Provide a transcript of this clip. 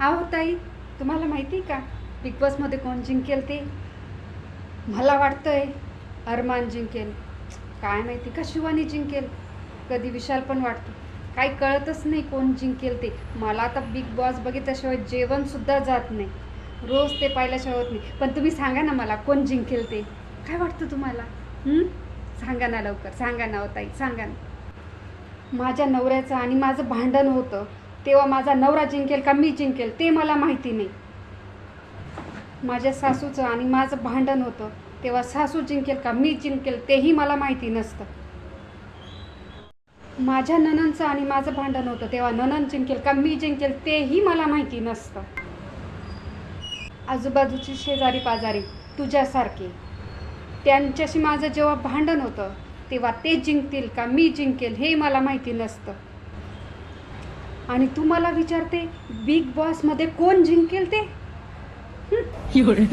अहो ताई तुम्हाला माहिती का? बिग बॉसमध्ये कोण जिंकेल ते? मला वाटतंय अरमान जिंकेल. काय माहिती का शिवानी जिंकेल? कधी विशाल पण वाटतो. काही कळतच नाही कोण जिंकेल ते. मला आता बिग बॉस बघितल्याशिवाय जेवणसुद्धा जात नाही. रोज ते पाहिल्याशिवाय होत नाही. पण तुम्ही सांगा ना मला कोण जिंकेल ते. काय वाटतं तुम्हाला? सांगा ना लवकर. सांगा ना हो ताई सांगा ना. माझ्या नवऱ्याचं आणि माझं भांडण होतं. तेव्हा माझा नवरा जिंकेल का मी जिंकेल ते मला माहिती नाही. माझ्या सासूचं आणि माझं भांडण होतं तेव्हा सासू जिंकेल का मी जिंकेल तेही मला माहिती नसतं. माझ्या ननंचं आणि माझं भांडण होतं तेव्हा ननन जिंकेल का मी जिंकेल तेही मला माहिती नसतं. आजूबाजूची शेजारी पाजारी तुझ्यासारखे त्यांच्याशी माझं जेव्हा भांडण होतं तेव्हा ते जिंकतील का मी जिंकेल हे मला माहिती नसतं. आणि तू मला विचारते बिग बॉसमध्ये कोण जिंकेल ते? 有人，